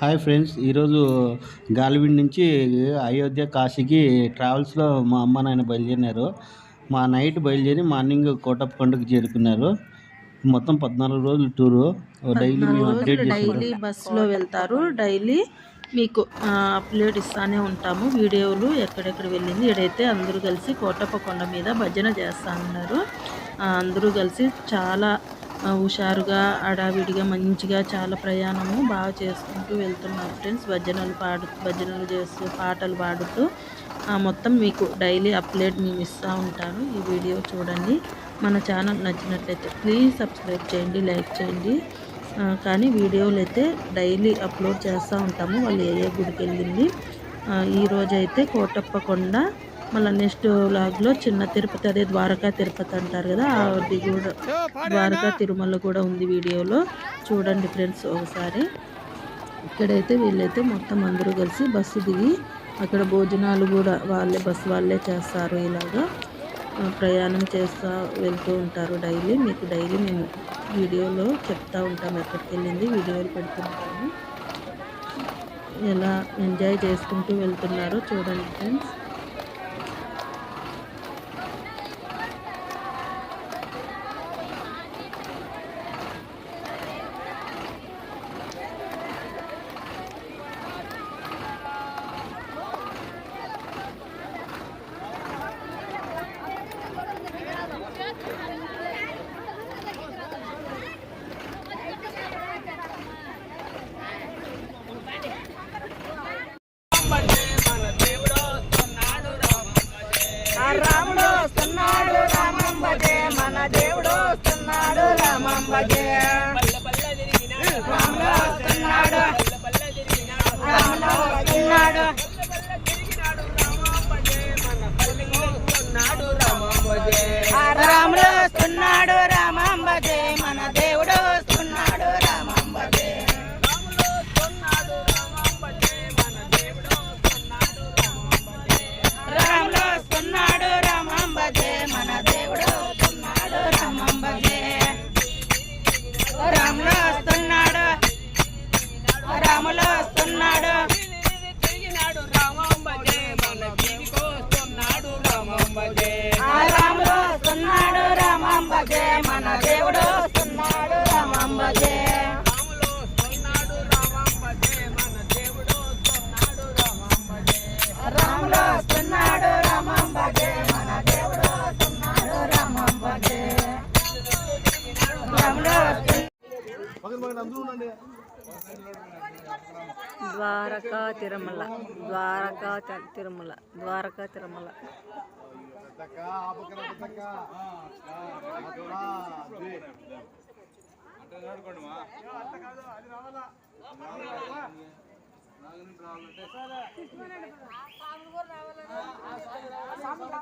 Hi friends ఈరోజు గాలివీడ్ నుంచి అయోధ్య కాశీకి ట్రావెల్స్లో మా అమ్మ నాయన బయలుదేరినారు. మా నైట్ బయలుదేరి మార్నింగ్ కోటప్ప కొండకు చేరుకున్నారు. మొత్తం పద్నాలుగు రోజులు టూరు. డైలీ మేము అప్డేట్ డైలీ బస్సులో వెళ్తారు. డైలీ మీకు అప్లోడ్ ఇస్తానే ఉంటాము. వీడియోలు ఎక్కడెక్కడ వెళ్ళింది ఇక్కడైతే అందరూ కలిసి కోటప్ప కొండ మీద భజన చేస్తూ ఉన్నారు. అందరూ కలిసి చాలా హుషారుగా అడావిడిగా మంచిగా చాలా ప్రయాణము బాగా చేసుకుంటూ వెళ్తున్నారు ఫ్రెండ్స్. భజనలు పాడు భజనలు చేస్తూ పాటలు పాడుతూ ఆ, మొత్తం మీకు డైలీ అప్డేట్ మేము ఇస్తూ ఉంటాను. ఈ వీడియో చూడండి. మన ఛానల్ నచ్చినట్లయితే ప్లీజ్ సబ్స్క్రైబ్ చేయండి లైక్ చేయండి. కానీ వీడియోలు అయితే డైలీ అప్లోడ్ చేస్తూ ఉంటాము. వాళ్ళు ఏ ఏ గుడికి వెళ్ళింది ఈరోజైతే ఈ కోటప్ప కొండ మళ్ళీ నెక్స్ట్ వ్లాగ్లో చిన్న తిరుపతి అదే ద్వారకా తిరుపతి అంటారు కదా అది కూడా ద్వారకా తిరుమల కూడా ఉంది వీడియోలో. చూడండి ఫ్రెండ్స్ ఒకసారి. ఇక్కడైతే వీళ్ళైతే మొత్తం అందరూ కలిసి బస్సు దిగి అక్కడ భోజనాలు కూడా వాళ్ళే బస్సు వాళ్ళే చేస్తారు ఇలాగా. ప్రయాణం చేస్తూ వెళ్తూ ఉంటారు డైలీ. మీకు డైలీ మేము వీడియోలో చెప్తా ఉంటాం ఎక్కడికి వెళ్ళింది వీడియోలు పెడుతుంటాము. ఎలా ఎంజాయ్ చేసుకుంటూ వెళ్తున్నారో చూడండి friends. mamba girl. Dwaraka Tirumala Dwaraka Tirumala Dwaraka Tirumala.